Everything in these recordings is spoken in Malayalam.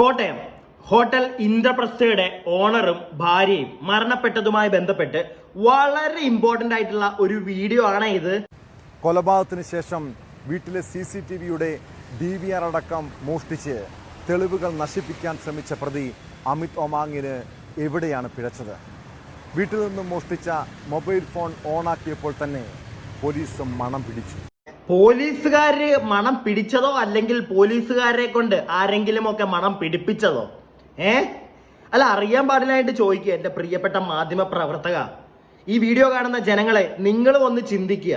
കോട്ടയം ഹോട്ടൽ ഇന്ദ്രപ്രസ്ഥയുടെ ഓണറും ഭാര്യയും മരണപ്പെട്ടതുമായി ബന്ധപ്പെട്ട് വളരെ ഇമ്പോർട്ടന്റ് ആയിട്ടുള്ള ഒരു വീഡിയോ ആണ് ഇത്. കൊലപാതകത്തിന് ശേഷം വീട്ടിലെ സി സി ടി വിയുടെ ഡി വി ആർ അടക്കം മോഷ്ടിച്ച് തെളിവുകൾ നശിപ്പിക്കാൻ ശ്രമിച്ച പ്രതി അമിത് ഒമാങ്ങിന് എവിടെയാണ് പിഴച്ചത്? വീട്ടിൽ നിന്നും മോഷ്ടിച്ച മൊബൈൽ ഫോൺ ഓണാക്കിയപ്പോൾ തന്നെ പോലീസ് മണം പിടിച്ചു. പോലീസുകാര് മണം പിടിച്ചതോ അല്ലെങ്കിൽ പോലീസുകാരെ കൊണ്ട് ആരെങ്കിലും ഒക്കെ മണം പിടിപ്പിച്ചതോ? ഏ? അല്ല അറിയാൻ പാടില്ലായിട്ട് ചോദിക്കുക എന്റെ പ്രിയപ്പെട്ട മാധ്യമ പ്രവർത്തക. ഈ വീഡിയോ കാണുന്ന ജനങ്ങളെ നിങ്ങൾ ഒന്ന് ചിന്തിക്കുക.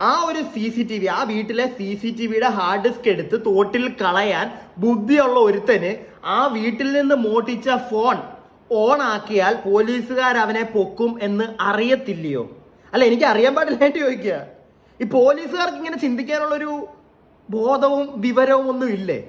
ആ ഒരു സി സി ടി വി ആ വീട്ടിലെ സി സി ടി വിയുടെ ഹാർഡ് ഡിസ്ക് എടുത്ത് തോട്ടിൽ കളയാൻ ബുദ്ധിയുള്ള ഒരുത്തന് ആ വീട്ടിൽ നിന്ന് മോട്ടിച്ച ഫോൺ ഓൺ ആക്കിയാൽ പോലീസുകാർ അവനെ പൊക്കും എന്ന് അറിയത്തില്ലയോ? അല്ല എനിക്ക് അറിയാൻ പാടില്ലായിട്ട് ചോദിക്കുക. ഈ പോലീസുകാർക്ക് ഇങ്ങനെ ചിന്തിക്കാനുള്ളൊരു ബോധവും വിവരവും ഒന്നും ഇല്ലേ?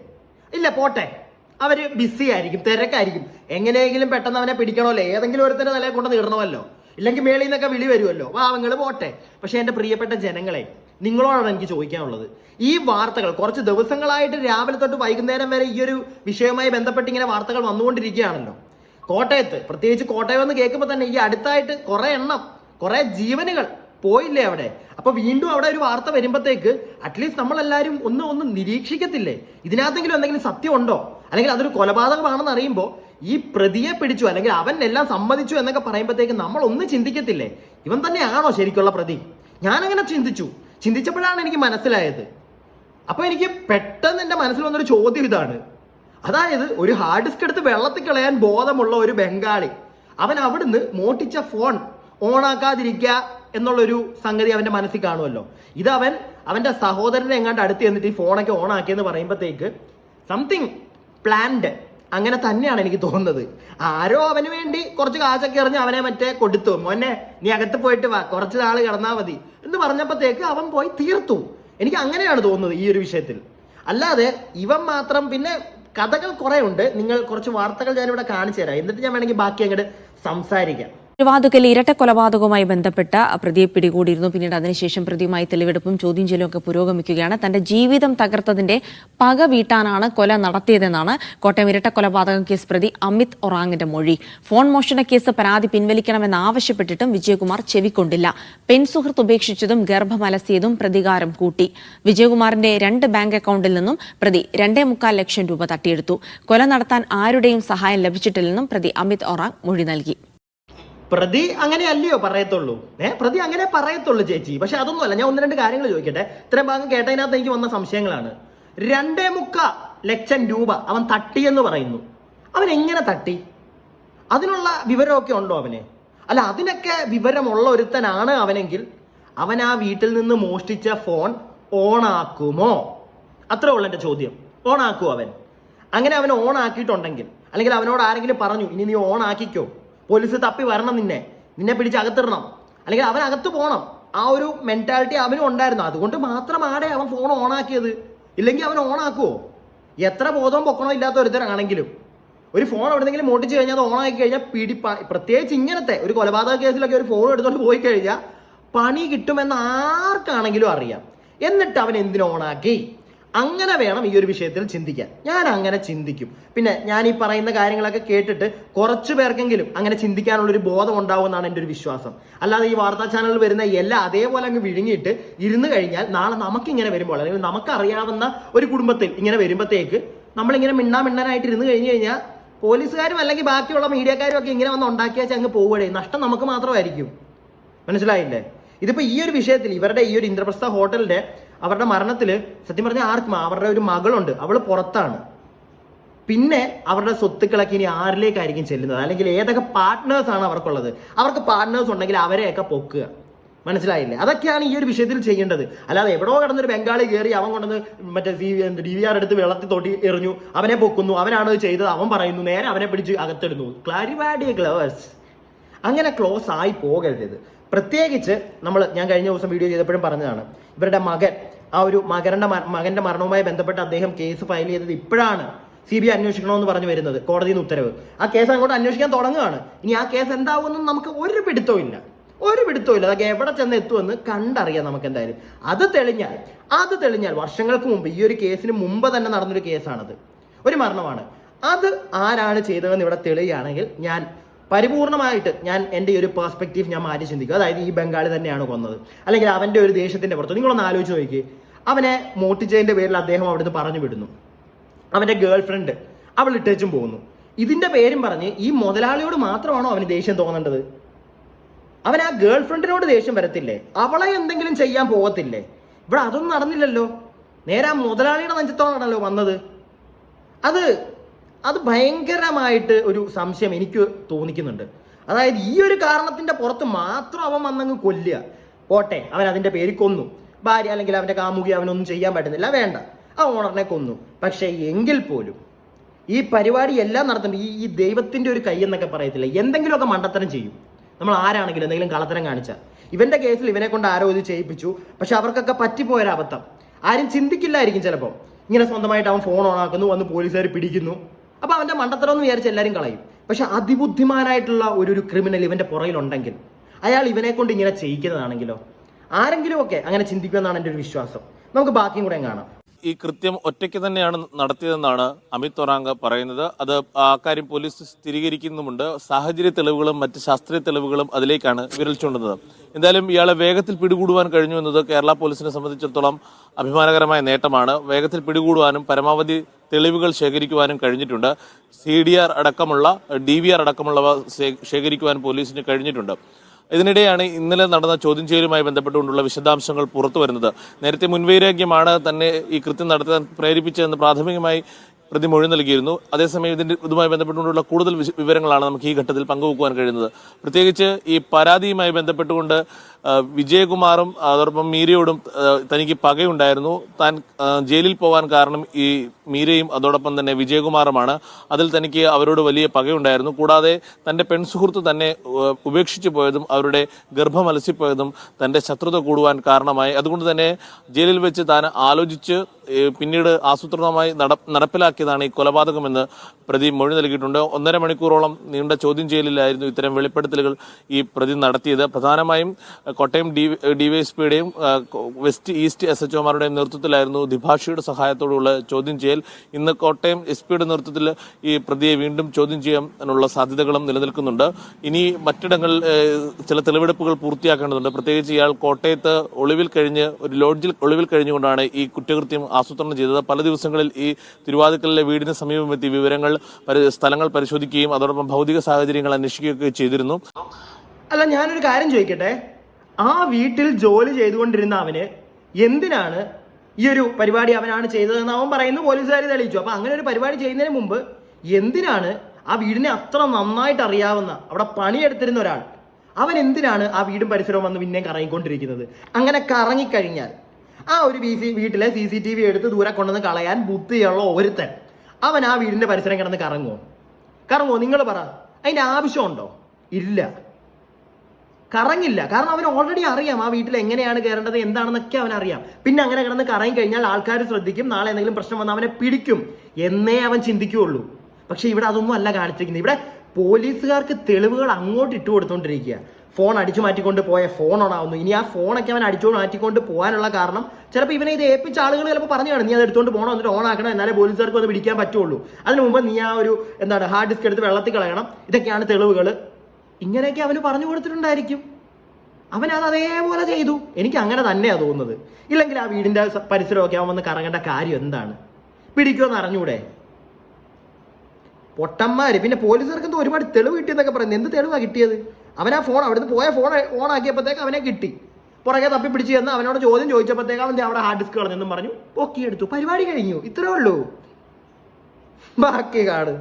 ഇല്ല പോട്ടെ. അവർ ബിസി ആയിരിക്കും തിരക്കായിരിക്കും. എങ്ങനെയെങ്കിലും പെട്ടെന്ന് അവനെ പിടിക്കണമല്ലോ. ഏതെങ്കിലും ഒരുത്തന്റെ നിലയെ കൊണ്ട് നീടണമല്ലോ. ഇല്ലെങ്കിൽ മേളിൽ നിന്നൊക്കെ വിളി വരുമല്ലോ. പാവങ്ങൾ പോട്ടെ. പക്ഷെ എന്റെ പ്രിയപ്പെട്ട ജനങ്ങളെ നിങ്ങളോടാണ് എനിക്ക് ചോദിക്കാനുള്ളത്. ഈ വാർത്തകൾ കുറച്ച് ദിവസങ്ങളായിട്ട് രാവിലെ തൊട്ട് വൈകുന്നേരം വരെ ഈ ഒരു വിഷയവുമായി ബന്ധപ്പെട്ട് ഇങ്ങനെ വാർത്തകൾ വന്നുകൊണ്ടിരിക്കുകയാണല്ലോ. കോട്ടയത്ത് പ്രത്യേകിച്ച് കോട്ടയം എന്ന് കേൾക്കുമ്പോൾ തന്നെ ഈ അടുത്തായിട്ട് കുറെ എണ്ണം കുറെ ജീവനുകൾ പോയില്ലേ അവിടെ? അപ്പൊ വീണ്ടും അവിടെ ഒരു വാർത്ത വരുമ്പോഴത്തേക്ക് അറ്റ്ലീസ്റ്റ് നമ്മളെല്ലാവരും ഒന്ന് ഒന്ന് നിരീക്ഷിക്കത്തില്ലേ? ഇതിനകത്തെങ്കിലും എന്തെങ്കിലും സത്യം ഉണ്ടോ അല്ലെങ്കിൽ അതൊരു കൊലപാതകമാണെന്ന് അറിയുമ്പോൾ ഈ പ്രതിയെ പിടിച്ചു അല്ലെങ്കിൽ അവൻ എല്ലാം സമ്മതിച്ചു എന്നൊക്കെ പറയുമ്പോഴത്തേക്ക് നമ്മൾ ഒന്ന് ചിന്തിക്കത്തില്ലേ? ഇവൻ തന്നെയാണോ ശരിക്കുള്ള പ്രതി? ഞാനങ്ങനെ ചിന്തിച്ചു. ചിന്തിച്ചപ്പോഴാണ് എനിക്ക് മനസ്സിലായത്. അപ്പൊ എനിക്ക് പെട്ടെന്ന് എന്റെ മനസ്സിൽ വന്നൊരു ചോദ്യം ഇതാണ്. അതായത് ഒരു ഹാർഡ് ഡിസ്ക് എടുത്ത് വെള്ളത്തിൽ കളയാൻ ബോധമുള്ള ഒരു ബംഗാളി. അവൻ അവിടുന്ന് മോട്ടിച്ച ഫോൺ ഓണാക്കാതിരിക്കുക എന്നുള്ളൊരു സംഗതി അവന്റെ മനസ്സിൽ കാണുമല്ലോ. ഇത് അവൻ അവന്റെ സഹോദരനെ എങ്ങാണ്ട് അടുത്ത് ചെന്നിട്ട് ഈ ഫോണൊക്കെ ഓൺ ആക്കിയെന്ന് പറയുമ്പോഴത്തേക്ക് സംതിങ് പ്ലാൻഡ് അങ്ങനെ തന്നെയാണ് എനിക്ക് തോന്നുന്നത്. ആരോ അവന് വേണ്ടി കുറച്ച് കാശൊക്കെ എറിഞ്ഞ് അവനെ മറ്റേ കൊടുത്തു. മോനെ നീ അകത്ത് പോയിട്ട് വാ കുറച്ച് നാൾ കിടന്നാൽ മതി എന്ന് പറഞ്ഞപ്പോഴത്തേക്ക് അവൻ പോയി തീർത്തു. എനിക്ക് അങ്ങനെയാണ് തോന്നുന്നത് ഈ ഒരു വിഷയത്തിൽ. അല്ലാതെ ഇവൻ മാത്രം പിന്നെ കഥകൾ കുറെ ഉണ്ട്. നിങ്ങൾ കുറച്ച് വാർത്തകൾ ഞാനിവിടെ കാണിച്ചു തരാം എന്നിട്ട് ഞാൻ വേണമെങ്കിൽ ബാക്കി അങ്ങോട്ട് സംസാരിക്കാം. തിരുവാതുക്കൽ ഇരട്ട കൊലപാതകവുമായി ബന്ധപ്പെട്ട പ്രതിയെ പിടികൂടിയിരുന്നു. പിന്നീട് അതിനുശേഷം പ്രതിയുമായി തെളിവെടുപ്പും ചോദ്യം ചെയ്യലും ഒക്കെ പുരോഗമിക്കുകയാണ്. തന്റെ ജീവിതം തകർത്തതിന്റെ പക വീട്ടാനാണ് കൊല നടത്തിയതെന്നാണ് കോട്ടയം ഇരട്ട കൊലപാതകം കേസ് പ്രതി അമിത് ഒറാങ്ങിന്റെ മൊഴി. ഫോൺ മോഷണ കേസ് പരാതി പിൻവലിക്കണമെന്ന് ആവശ്യപ്പെട്ടിട്ടും വിജയകുമാർ ചെവിക്കൊണ്ടില്ല. പെൺസുഹൃത്ത് ഉപേക്ഷിച്ചതും ഗർഭമലസിയതും പ്രതികാരം കൂട്ടി. വിജയകുമാറിന്റെ രണ്ട് ബാങ്ക് അക്കൗണ്ടിൽ നിന്നും പ്രതി രണ്ടേ മുക്കാൽ ലക്ഷം രൂപ തട്ടിയെടുത്തു. കൊല നടത്താൻ ആരുടെയും സഹായം ലഭിച്ചിട്ടില്ലെന്നും പ്രതി അമിത് ഒറാങ് മൊഴി നൽകി. പ്രതി അങ്ങനെ അല്ലയോ പറയത്തുള്ളൂ? ഏ പ്രതി അങ്ങനെ പറയത്തുള്ളൂ ചേച്ചി. പക്ഷെ അതൊന്നുമല്ല ഞാൻ ഒന്ന് രണ്ട് കാര്യങ്ങൾ ചോദിക്കട്ടെ. ഇത്രയും ഭാഗം കേട്ടതിനകത്ത് എനിക്ക് വന്ന സംശയങ്ങളാണ്. രണ്ടേ മുക്ക ലക്ഷം രൂപ അവൻ തട്ടി എന്ന് പറയുന്നു. അവൻ എങ്ങനെ തട്ടി? അതിനുള്ള വിവരമൊക്കെ ഉണ്ടോ അവന്? അല്ല അതിനൊക്കെ വിവരമുള്ള ഒരുത്തനാണ് അവനെങ്കിൽ അവൻ ആ വീട്ടിൽ നിന്ന് മോഷ്ടിച്ച ഫോൺ ഓണാക്കുമോ? അത്രേ ഉള്ളൂ എന്റെ ചോദ്യം. ഓണാക്കുമോ അവൻ. അങ്ങനെ അവൻ ഓണാക്കിയിട്ടുണ്ടെങ്കിൽ അല്ലെങ്കിൽ അവനോട് ആരെങ്കിലും പറഞ്ഞു ഇനി നീ ഓൺ ആക്കിക്കോ പോലീസ് തപ്പി വരണം നിന്നെ. നിന്നെ പിടിച്ച് അകത്തിടണം. അല്ലെങ്കിൽ അവൻ അകത്ത് പോകണം ആ ഒരു മെന്റാലിറ്റി അവനും ഉണ്ടായിരുന്നു. അതുകൊണ്ട് മാത്രമാണ് അവൻ ഫോൺ ഓൺ ആക്കിയത്. ഇല്ലെങ്കിൽ അവൻ ഓണാക്കുമോ എത്ര ബോധവും പൊക്കണോ ഇല്ലാത്ത ഒരുത്തരാണെങ്കിലും ഒരു ഫോൺ എവിടെന്നെങ്കിലും മോട്ടിച്ച് കഴിഞ്ഞാൽ അത് ഓൺ ആക്കി കഴിഞ്ഞാൽ പിടിപ്പ പ്രത്യേകിച്ച് ഇങ്ങനത്തെ ഒരു കൊലപാതക കേസിലൊക്കെ ഒരു ഫോൺ എടുത്തോണ്ട് പോയി കഴിഞ്ഞാൽ പണി കിട്ടുമെന്ന് ആർക്കാണെങ്കിലും അറിയാം. എന്നിട്ട് അവൻ എന്തിനു ഓണാക്കി അങ്ങനെ വേണം ഈ ഒരു വിഷയത്തിൽ ചിന്തിക്കാൻ. ഞാൻ അങ്ങനെ ചിന്തിക്കും. പിന്നെ ഞാൻ ഈ പറയുന്ന കാര്യങ്ങളൊക്കെ കേട്ടിട്ട് കുറച്ചു പേർക്കെങ്കിലും അങ്ങനെ ചിന്തിക്കാനുള്ള ഒരു ബോധം ഉണ്ടാവും എന്നാണ് എന്റെ ഒരു വിശ്വാസം. അല്ലാതെ ഈ വാർത്താ ചാനലിൽ വരുന്ന എല്ലാ അതേപോലെ അങ്ങ് വിഴുങ്ങിയിട്ട് ഇരുന്ന് കഴിഞ്ഞാൽ നാളെ നമുക്ക് ഇങ്ങനെ വരുമ്പോൾ അല്ലെങ്കിൽ നമുക്കറിയാവുന്ന ഒരു കുടുംബത്തിൽ ഇങ്ങനെ വരുമ്പോഴത്തേക്ക് നമ്മളിങ്ങനെ മിണ്ണാ മിണ്ണനായിട്ട് ഇരുന്ന് കഴിഞ്ഞ് കഴിഞ്ഞാൽ പോലീസുകാരും അല്ലെങ്കിൽ ബാക്കിയുള്ള മീഡിയക്കാരും ഒക്കെ ഇങ്ങനെ വന്ന് ഉണ്ടാക്കിയാച്ചാൽ അങ്ങ് പോവുകയേ. നഷ്ടം നമുക്ക് മാത്രമായിരിക്കും. മനസ്സിലായില്ലേ? ഇതിപ്പോ ഈ ഒരു വിഷയത്തിൽ ഇവരുടെ ഈ ഒരു ഇന്ദ്രപ്രസ്ഥ ഹോട്ടലിന്റെ അവരുടെ മരണത്തിൽ സത്യം പറഞ്ഞാൽ ആർക്കും അവരുടെ ഒരു മകളുണ്ട്. അവൾ പുറത്താണ്. പിന്നെ അവരുടെ സ്വത്തുക്കളൊക്കെ ഇനി ആരിലേക്കായിരിക്കും ചെല്ലുന്നത്? അല്ലെങ്കിൽ ഏതൊക്കെ പാർട്ട്നേഴ്സ് ആണ് അവർക്കുള്ളത്? അവർക്ക് പാർട്ട്നേഴ്സ് ഉണ്ടെങ്കിൽ അവരെയൊക്കെ പൊക്കുക. മനസ്സിലായില്ലേ? അതൊക്കെയാണ് ഈ ഒരു വിഷയത്തിൽ ചെയ്യേണ്ടത്. അല്ലാതെ എവിടെ കിടന്നൊരു ബംഗാളി കയറി അവൻ കൊണ്ടുവന്ന് മറ്റേ ഡി വി ആർ എടുത്ത് വെള്ളത്തിൽ തൊട്ടി എറിഞ്ഞു. അവനെ പൊക്കുന്നു. അവനാണ് ചെയ്തത്. അവൻ പറയുന്നു. നേരെ അവനെ പിടിച്ച് അകത്തിടുന്നു. ക്ലാരിവാഡിയ ക്ലവേഴ്സ് അങ്ങനെ ക്ലോസ് ആയി പോകരുത് പ്രത്യേകിച്ച് നമ്മൾ ഞാൻ കഴിഞ്ഞ ദിവസം വീഡിയോ ചെയ്തപ്പോഴും പറഞ്ഞതാണ്. ഇവരുടെ മകൻ ആ ഒരു മകന്റെ മകന്റെ മരണവുമായി ബന്ധപ്പെട്ട് അദ്ദേഹം കേസ് ഫയൽ ചെയ്തത് ഇപ്പോഴാണ് സി ബി ഐ അന്വേഷിക്കണമെന്ന് പറഞ്ഞു വരുന്നത് കോടതിയിൽ നിന്ന് ഉത്തരവ്. ആ കേസ് അങ്ങോട്ട് അന്വേഷിക്കാൻ തുടങ്ങുകയാണ്. ഇനി ആ കേസ് എന്താവുമെന്നും നമുക്ക് ഒരു പിടുത്തവും ഇല്ല. ഒരു പിടുത്തവും ഇല്ല. അതൊക്കെ എവിടെ ചെന്ന് എത്തുമെന്ന് കണ്ടറിയാം നമുക്ക് എന്തായാലും അത് തെളിഞ്ഞാൽ അത് തെളിഞ്ഞാൽ വർഷങ്ങൾക്ക് മുമ്പ് ഈ ഒരു കേസിന് മുമ്പ് തന്നെ നടന്നൊരു കേസാണത് ഒരു മരണമാണ്. അത് ആരാണ് ചെയ്തതെന്ന് ഇവിടെ തെളിയുകയാണെങ്കിൽ ഞാൻ പരിപൂർണമായിട്ട് ഞാൻ എന്റെ ഒരു പെർസ്പെക്റ്റീവ് ഞാൻ മാറ്റി ചിന്തിക്കും. അതായത് ഈ ബംഗാളി തന്നെയാണ് കൊന്നത്. അല്ലെങ്കിൽ അവന്റെ ഒരു ദേശത്തിന്റെ പുറത്ത്. നിങ്ങളൊന്ന് ആലോചിച്ച് നോക്കി അവനെ മോട്ടിച്ചതിന്റെ പേരിൽ അദ്ദേഹം അവിടുന്ന് പറഞ്ഞു വിടുന്നു. അവന്റെ ഗേൾ ഫ്രണ്ട് അവൾ ഇട്ടേച്ചും പോകുന്നു. ഇതിന്റെ പേരും പറഞ്ഞ് ഈ മുതലാളിയോട് മാത്രമാണോ അവന് ദേഷ്യം തോന്നേണ്ടത്? അവൻ ആ ഗേൾ ഫ്രണ്ടിനോട് ദേഷ്യം വരത്തില്ലേ? അവളെ എന്തെങ്കിലും ചെയ്യാൻ പോകത്തില്ലേ? ഇവിടെ അതൊന്നും നടന്നില്ലല്ലോ. നേരെ ആ മുതലാളിയുടെ നെഞ്ചത്തോടാണല്ലോ വന്നത്. അത് അത് ഭയങ്കരമായിട്ട് ഒരു സംശയം എനിക്ക് തോന്നിക്കുന്നുണ്ട്. അതായത് ഈ ഒരു കാരണത്തിന്റെ പുറത്ത് മാത്രം അവൻ വന്നങ്ങ് കൊല്ലുക. പോട്ടെ അവൻ അതിന്റെ പേര് കൊന്നു. ഭാര്യ അല്ലെങ്കിൽ അവന്റെ കാമുകി അവനൊന്നും ചെയ്യാൻ പറ്റുന്നില്ല വേണ്ട. ആ ഓണറിനെ കൊന്നു. പക്ഷേ എങ്കിൽ പോലും ഈ പരിപാടി എല്ലാം നടത്തുമ്പോൾ ഈ ഈ ദൈവത്തിന്റെ ഒരു കൈ എന്നൊക്കെ പറയത്തില്ല? എന്തെങ്കിലുമൊക്കെ മണ്ടത്തരം ചെയ്യും. നമ്മൾ ആരാണെങ്കിലും എന്തെങ്കിലും കള്ളത്തരം കാണിച്ചാൽ ഇവന്റെ കേസിൽ ഇവനെ കൊണ്ട് ആരോ ഇത് ചെയ്യിപ്പിച്ചു. പക്ഷെ അവർക്കൊക്കെ പറ്റിപ്പോയൊരു അബദ്ധം. ആരും ചിന്തിക്കില്ലായിരിക്കും ചിലപ്പോൾ ഇങ്ങനെ സ്വന്തമായിട്ട് അവൻ ഫോൺ ഓണാക്കുന്നു വന്ന് പോലീസുകാർ പിടിക്കുന്നു. അപ്പൊ അവന്റെ മണ്ടത്തരം എന്ന് വിചാരിച്ച് എല്ലാവരും കളയും. പക്ഷെ അതിബുദ്ധിമാനായിട്ടുള്ള ഒരു ഒരു ക്രിമിനൽ ഇവന്റെ പുറയിലുണ്ടെങ്കിൽ അയാൾ ഇവനെ കൊണ്ട് ഇങ്ങനെ ചെയ്യിക്കുന്നതാണെങ്കിലോ? ആരെങ്കിലും ഒക്കെ അങ്ങനെ ചിന്തിക്കുമെന്നാണ് എന്റെ ഒരു വിശ്വാസം. നമുക്ക് ബാക്കിയും കൂടെ കാണാം. ഈ കൃത്യം ഒറ്റയ്ക്ക് തന്നെയാണ് നടത്തിയതെന്നാണ് അമിത് തൊറാങ്ക പറയുന്നത്. അത് അക്കാര്യം പോലീസ് സ്ഥിരീകരിക്കുന്നുമുണ്ട്. സാഹചര്യ തെളിവുകളും മറ്റ് ശാസ്ത്രീയ തെളിവുകളും അതിലേക്കാണ് വിരൽ ചൂണ്ടുന്നത്. എന്തായാലും ഇയാളെ വേഗത്തിൽ പിടികൂടുവാൻ കഴിഞ്ഞു എന്നത് കേരള പോലീസിനെ സംബന്ധിച്ചിടത്തോളം അഭിമാനകരമായ നേട്ടമാണ്. വേഗത്തിൽ പിടികൂടുവാനും പരമാവധി തെളിവുകൾ ശേഖരിക്കുവാനും കഴിഞ്ഞിട്ടുണ്ട്. സി ഡി ആർ അടക്കമുള്ള ഡി വി ആർ അടക്കമുള്ളവ ശേഖരിക്കുവാൻ പോലീസിന് കഴിഞ്ഞിട്ടുണ്ട്. ഇതിനിടെയാണ് ഇന്നലെ നടന്ന ചോദ്യം ചെയ്യലുമായി ബന്ധപ്പെട്ടുകൊണ്ടുള്ള വിശദാംശങ്ങൾ പുറത്തു വരുന്നത് നേരത്തെ മുൻവൈരാഗ്യമാണ് തന്നെ ഈ കൃത്യം നടത്താൻ പ്രേരിപ്പിച്ചതെന്ന് പ്രാഥമികമായി പ്രതി മൊഴി നൽകിയിരുന്നു. അതേസമയം ഇതിന്റെ ഇതുമായി ബന്ധപ്പെട്ടുകൊണ്ടുള്ള കൂടുതൽ വിവരങ്ങളാണ് നമുക്ക് ഈ ഘട്ടത്തിൽ പങ്കുവെക്കുവാൻ കഴിയുന്നത്. പ്രത്യേകിച്ച് ഈ പരാതിയുമായി ബന്ധപ്പെട്ടുകൊണ്ട് വിജയകുമാറും അതോടൊപ്പം മീരയോടും തനിക്ക് പകയുണ്ടായിരുന്നു. താൻ ജയിലിൽ പോകാൻ കാരണം ഈ മീരയും അതോടൊപ്പം തന്നെ വിജയകുമാറുമാണ്. അതിൽ തനിക്ക് അവരോട് വലിയ പകയുണ്ടായിരുന്നു. കൂടാതെ തന്റെ പെൺസുഹൃത്ത് തന്നെ ഉപേക്ഷിച്ചു പോയതും അവരുടെ ഗർഭമലസിപ്പോയതും തന്റെ ശത്രുത കൂടുവാൻ കാരണമായി. അതുകൊണ്ട് തന്നെ ജയിലിൽ വെച്ച് താൻ ആലോചിച്ച് പിന്നീട് ആസൂത്രണമായി നട നടപ്പിലാക്കിയതാണ് ഈ കൊലപാതകമെന്ന് പ്രതി മൊഴി നൽകിയിട്ടുണ്ട്. ഒന്നര മണിക്കൂറോളം നീണ്ട ചോദ്യം ചെയ്യലിലായിരുന്നു ഇത്തരം വെളിപ്പെടുത്തലുകൾ ഈ പ്രതി നടത്തിയത്. പ്രധാനമായും കോട്ടയം ഡി ഡിവൈഎസ്പിയുടെയും വെസ്റ്റ് ഈസ്റ്റ് എസ് എച്ച് ഒമാരുടെയും നേതൃത്വത്തിലായിരുന്നു ദിഭാഷിയുടെ സഹായത്തോടുള്ള ചോദ്യം ചെയ്യൽ. ഇന്ന് കോട്ടയം എസ് പിയുടെ നേതൃത്വത്തിൽ ഈ പ്രതിയെ വീണ്ടും ചോദ്യം ചെയ്യാനുള്ള സാധ്യതകളും നിലനിൽക്കുന്നുണ്ട്. ഇനി മറ്റിടങ്ങളിൽ ചില തെളിവെടുപ്പുകൾ പൂർത്തിയാക്കേണ്ടതുണ്ട്. പ്രത്യേകിച്ച് ഇയാൾ കോട്ടയത്ത് ഒളിവിൽ കഴിഞ്ഞ് ഒരു ലോഡ്ജിൽ ഒളിവിൽ കഴിഞ്ഞുകൊണ്ടാണ് ഈ കുറ്റകൃത്യം ആസൂത്രണം ചെയ്തത്. പല ദിവസങ്ങളിൽ ഈ തിരുവാതിക്കലിലെ വീടിന് സമീപമെത്തി വിവരങ്ങൾ സ്ഥലങ്ങൾ പരിശോധിക്കുകയും അതോടൊപ്പം ഭൗതിക സാഹചര്യങ്ങൾ അന്വേഷിക്കുകയൊക്കെ ചെയ്തിരുന്നു. അല്ല ഞാനൊരു കാര്യം ചോദിക്കട്ടെ? ആ വീട്ടിൽ ജോലി ചെയ്തുകൊണ്ടിരുന്ന അവന് എന്തിനാണ് ഈ ഒരു പരിപാടി അവനാണ് ചെയ്തതെന്ന് അവൻ പറയുന്നു പോലീസുകാർ തെളിയിച്ചു. അപ്പൊ അങ്ങനെ ഒരു പരിപാടി ചെയ്യുന്നതിന് മുമ്പ് എന്തിനാണ് ആ വീടിനെ അത്ര നന്നായിട്ട് അറിയാവുന്ന അവിടെ പണിയെടുത്തിരുന്ന ഒരാൾ അവൻ എന്തിനാണ് ആ വീടും പരിസരവും വന്ന് പിന്നെയും കറങ്ങിക്കൊണ്ടിരിക്കുന്നത്? അങ്ങനെ കറങ്ങിക്കഴിഞ്ഞാൽ ആ ഒരു വീട്ടിലെ സി സി ടി വി എടുത്ത് ദൂരെ കൊണ്ടുവന്ന് കളയാൻ ബുദ്ധിയുള്ള ഒരുത്തൻ അവൻ ആ വീടിന്റെ പരിസരം കിടന്ന് കറങ്ങുമോ കറങ്ങുമോ നിങ്ങൾ പറ. അതിന്റെ ആവശ്യമുണ്ടോ? ഇല്ല. കറങ്ങില്ല. കാരണം അവൻ ഓൾറെഡി അറിയാം ആ വീട്ടിൽ എങ്ങനെയാണ് കയറേണ്ടത് എന്താണെന്നൊക്കെ അവൻ അറിയാം. പിന്നെ അങ്ങനെ കിടന്ന് കറങ്ങി കഴിഞ്ഞാൽ ആൾക്കാർ ശ്രദ്ധിക്കും നാളെ എന്തെങ്കിലും പ്രശ്നം വന്നാൽ അവനെ പിടിക്കും. എന്നേ അവൻ ചിന്തിക്കുകയുള്ളൂ. പക്ഷെ ഇവിടെ അതൊന്നും അല്ല കാണിച്ചിരിക്കുന്നത്. ഇവിടെ പോലീസുകാർക്ക് തെളിവുകൾ അങ്ങോട്ട് ഇട്ട് കൊടുത്തോണ്ടിരിക്കുക. ഫോൺ അടിച്ചു മാറ്റിക്കൊണ്ട് പോയ ഫോൺ ഓണാവുന്നു ഇനി ആ ഫോണൊക്കെ അവൻ അടിച്ചു മാറ്റിക്കൊണ്ട് പോകാനുള്ള കാരണം ചിലപ്പോൾ ഇവനെ ഇത് ഏൽപ്പിച്ച ആളുകൾ ചിലപ്പോൾ പറഞ്ഞാണ് നീ അത് എടുത്തുകൊണ്ട് പോകണം എന്നിട്ട് ഓൺ ആക്കണം. എന്നാലേ പോലീസുകാർക്ക് അത് പിടിക്കാൻ പറ്റുള്ളൂ. അതിന് മുമ്പ് നീ ആ ഒരു എന്താണ് ഹാർഡ് ഡിസ്ക് എടുത്ത് വെള്ളത്തിൽ കളയണം. ഇതൊക്കെയാണ് തെളിവുകൾ ഇങ്ങനെയൊക്കെ അവന് പറഞ്ഞു കൊടുത്തിട്ടുണ്ടായിരിക്കും. അവൻ അത് അതേപോലെ ചെയ്തു. എനിക്ക് അങ്ങനെ തന്നെയാണ് തോന്നുന്നത്. ഇല്ലെങ്കിൽ ആ വീടിന്റെ പരിസരമൊക്കെ അവൻ വന്ന് കറങ്ങേണ്ട കാര്യം എന്താണ്? പിടിക്കുമെന്ന് അറിഞ്ഞൂടെ? പൊട്ടന്മാര്. പിന്നെ പോലീസുകാർക്ക് എന്തോ ഒരുപാട് തെളിവ് കിട്ടിയെന്നൊക്കെ പറയുന്നത് എന്ത് തെളിവാണ് കിട്ടിയത്? അവൻ ആ ഫോൺ അവിടുന്ന് പോയ ഫോൺ ഓൺ ആക്കിയപ്പോഴത്തേക്ക് അവനെ കിട്ടി. പുറകെ തപ്പി പിടിച്ച് ചെന്ന് അവനോട് ചോദ്യം ചോദിച്ചപ്പോഴത്തേക്ക് അവൻ ദേ അവിടെ ഹാർഡ് ഡിസ്ക് കളഞ്ഞെന്നും പറഞ്ഞു. പൊക്കിയെടുത്തു. പരിപാടി കഴിഞ്ഞു. ഇത്രേ ഉള്ളൂ. ബാക്കി കാട്.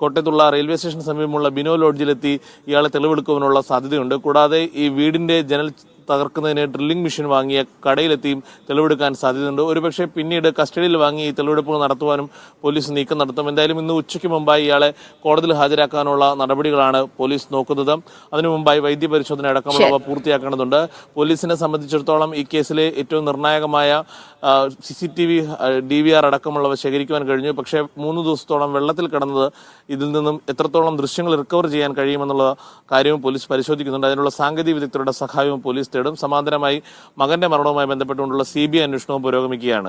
കോട്ടയത്തുള്ള റെയിൽവേ സ്റ്റേഷന് സമീപമുള്ള ബിനോ ലോഡ്ജിലെത്തി ഇയാളെ തെളിവെടുക്കുവാനുള്ള സാധ്യതയുണ്ട്. കൂടാതെ ഈ വീടിന്റെ ജനൽ തകർക്കുന്നതിന് ഡ്രില്ലിംഗ് മെഷീൻ വാങ്ങിയ കടയിലെത്തിയും തെളിവെടുക്കാൻ സാധ്യതയുണ്ട്. ഒരുപക്ഷെ പിന്നീട് കസ്റ്റഡിയിൽ വാങ്ങി ഈ തെളിവെടുപ്പ് നടത്തുവാനും പോലീസ് നീക്കം നടത്തും. എന്തായാലും ഇന്ന് ഉച്ചയ്ക്ക് മുമ്പായി ഇയാളെ കോടതിയിൽ ഹാജരാക്കാനുള്ള നടപടികളാണ് പോലീസ് നോക്കുന്നത്. അതിനു മുമ്പായി വൈദ്യപരിശോധന അടക്കമുള്ളവ പൂർത്തിയാക്കേണ്ടതുണ്ട്. പോലീസിനെ സംബന്ധിച്ചിടത്തോളം ഈ കേസിലെ ഏറ്റവും നിർണായകമായ C C T V D V R അടക്കമുള്ളവ ശേഖരിക്കുവാൻ കഴിഞ്ഞു. പക്ഷേ മൂന്ന് ദിവസത്തോളം വെള്ളത്തിൽ കിടന്നത് ഇതിൽ നിന്നും എത്രത്തോളം ദൃശ്യങ്ങൾ റിക്കവർ ചെയ്യാൻ കഴിയുമെന്നുള്ള കാര്യവും പോലീസ് പരിശോധിക്കുന്നുണ്ട്. അതിനുള്ള സാങ്കേതിക വിദഗ്ധരുടെ സഹായവും പോലീസ് തേടും. സമാന്തരമായി മകന്റെ മരണവുമായി ബന്ധപ്പെട്ടുകൊണ്ടുള്ള സി ബി ഐ അന്വേഷണവും പുരോഗമിക്കുകയാണ്.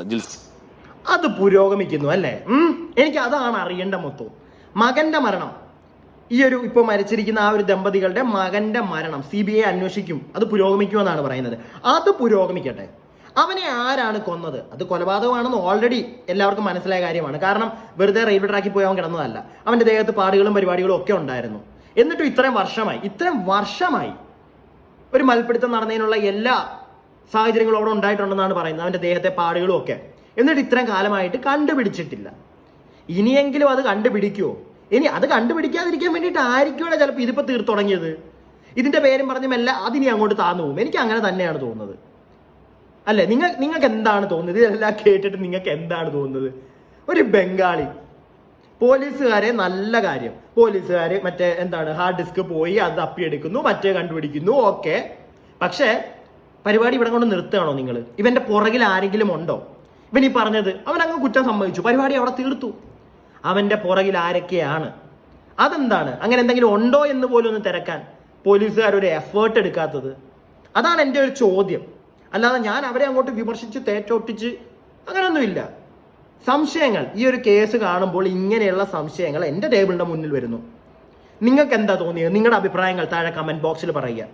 അത് പുരോഗമിക്കുന്നു അല്ലേ? എനിക്ക് അതാണ് അറിയേണ്ട മൊത്തം. മകന്റെ മരണം. ഈ ഒരു ഇപ്പോൾ മരിച്ചിരിക്കുന്ന ആ ഒരു ദമ്പതികളുടെ മകന്റെ മരണം സി ബി ഐ അന്വേഷിക്കും. അത് പുരോഗമിക്കുമെന്നാണ് പറയുന്നത്. അത് പുരോഗമിക്കട്ടെ. അവനെ ആരാണ് കൊന്നത്? അത് കൊലപാതകമാണെന്ന് ഓൾറെഡി എല്ലാവർക്കും മനസ്സിലായ കാര്യമാണ്. കാരണം വെറുതെ റെയിൽവേ ട്രാക്കിൽ പോയി അവൻ കിടന്നതല്ല. അവന്റെ ദേഹത്ത് പാടുകളും പരിപാടികളും ഒക്കെ ഉണ്ടായിരുന്നു. എന്നിട്ടും ഇത്രയും വർഷമായി ഇത്രയും വർഷമായി ഒരു മൽപ്പിടുത്തം നടന്നതിനുള്ള എല്ലാ സാഹചര്യങ്ങളും അവിടെ ഉണ്ടായിട്ടുണ്ടെന്നാണ് പറയുന്നത്. അവന്റെ ദേഹത്തെ പാടുകളും ഒക്കെ. എന്നിട്ട് ഇത്രയും കാലമായിട്ട് കണ്ടുപിടിച്ചിട്ടില്ല. ഇനിയെങ്കിലും അത് കണ്ടുപിടിക്കുമോ ഇനി അത് കണ്ടുപിടിക്കാതിരിക്കാൻ വേണ്ടിയിട്ട് ആയിരിക്കുമോ ചിലപ്പോൾ ഇതിപ്പോൾ തീർത്തു തുടങ്ങിയത്? ഇതിന്റെ പേരും പറഞ്ഞ മെല്ലെ അതിനി അങ്ങോട്ട് താന്നു പോകും. എനിക്ക് അങ്ങനെ തന്നെയാണ് തോന്നുന്നത്. അല്ലേ? നിങ്ങൾ നിങ്ങൾക്ക് എന്താണ് തോന്നുന്നത്? ഇതെല്ലാം കേട്ടിട്ട് നിങ്ങൾക്ക് എന്താണ് തോന്നുന്നത്? ഒരു ബംഗാളി പോലീസുകാരെ നല്ല കാര്യം. പോലീസുകാർ മറ്റേ എന്താണ് ഹാർഡ് ഡിസ്ക് പോയി അത് തപ്പിയെടുക്കുന്നു മറ്റേ കണ്ടുപിടിക്കുന്നു ഓക്കെ പക്ഷേ പരിപാടി ഇവിടെ കൊണ്ട് നിർത്തുകയാണോ നിങ്ങൾ ഇവന്റെ പുറകിൽ ആരെങ്കിലും ഉണ്ടോ? ഇവൻ ഈ പറഞ്ഞത് അവൻ അങ്ങ് കുറ്റം സമ്മതിച്ചു. പരിപാടി അവിടെ തീർത്തു. അവന്റെ പുറകിൽ ആരൊക്കെയാണ്? അതെന്താണ്? അങ്ങനെ എന്തെങ്കിലും ഉണ്ടോ എന്ന് പോലും ഒന്ന് തിരക്കാൻ പോലീസുകാർ ഒരു എഫേർട്ട് എടുക്കാത്തത്. അതാണ് എന്റെ ഒരു ചോദ്യം. അല്ലാതെ ഞാൻ അവരെ അങ്ങോട്ട് വിമർശിച്ച് തേറ്റോട്ടിച്ച് അങ്ങനെയൊന്നുമില്ല. സംശയങ്ങൾ. ഈ ഒരു കേസ് കാണുമ്പോൾ ഇങ്ങനെയുള്ള സംശയങ്ങൾ എന്റെ ടേബിളിന്റെ മുന്നിൽ വരുന്നു. നിങ്ങൾക്ക് എന്താ തോന്നിയത്? നിങ്ങളുടെ അഭിപ്രായങ്ങൾ താഴെ കമന്റ് ബോക്സിൽ പറയുക.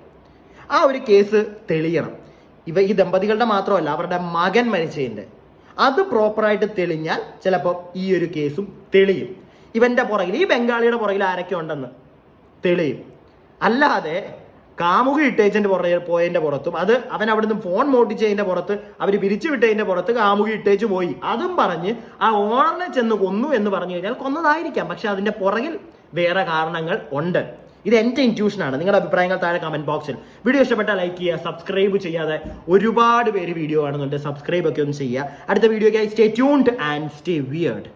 ആ ഒരു കേസ് തെളിയണം. ഇവ ഈ ദമ്പതികളുടെ മാത്രമല്ല അവരുടെ മകൻ മരിച്ചതിന്റെ. അത് പ്രോപ്പറായിട്ട് തെളിഞ്ഞാൽ ചിലപ്പോൾ ഈ ഒരു കേസും തെളിയും. ഇവന്റെ പുറകിൽ ഈ ബംഗാളിയുടെ പുറകിൽ ആരൊക്കെ ഉണ്ടെന്ന് തെളിയും. അല്ലാതെ കാമുക ഇട്ടേച്ചതിന്റെ പുറ പോയതിന്റെ പുറത്തും അത് അവൻ അവിടുന്ന് ഫോൺ മോട്ടിച്ചതിന്റെ പുറത്ത് അവർ പിരിച്ചു വിട്ടതിന്റെ പുറത്ത് കാമുക ഇട്ടേച്ച് പോയി. അതും പറഞ്ഞ് ആ ഓണറിനെ ചെന്ന് കൊന്നു എന്ന് പറഞ്ഞു കഴിഞ്ഞാൽ കൊന്നതായിരിക്കാം പക്ഷെ അതിന്റെ പുറകിൽ വേറെ കാരണങ്ങൾ ഉണ്ട്. ഇത് എന്റെ ഇന്റ്യൂഷനാണ് നിങ്ങളുടെ അഭിപ്രായങ്ങൾ താഴെ കമന്റ് ബോക്സിൽ വീഡിയോ ഇഷ്ടപ്പെട്ടാൽ ലൈക്ക് ചെയ്യുക സബ്സ്ക്രൈബ് ചെയ്യാതെ ഒരുപാട് പേര് വീഡിയോ കാണുന്നുണ്ട്. സബ്സ്ക്രൈബ് ഒക്കെ ഒന്ന് ചെയ്യുക. അടുത്ത വീഡിയോക്കായി stay tuned and stay weird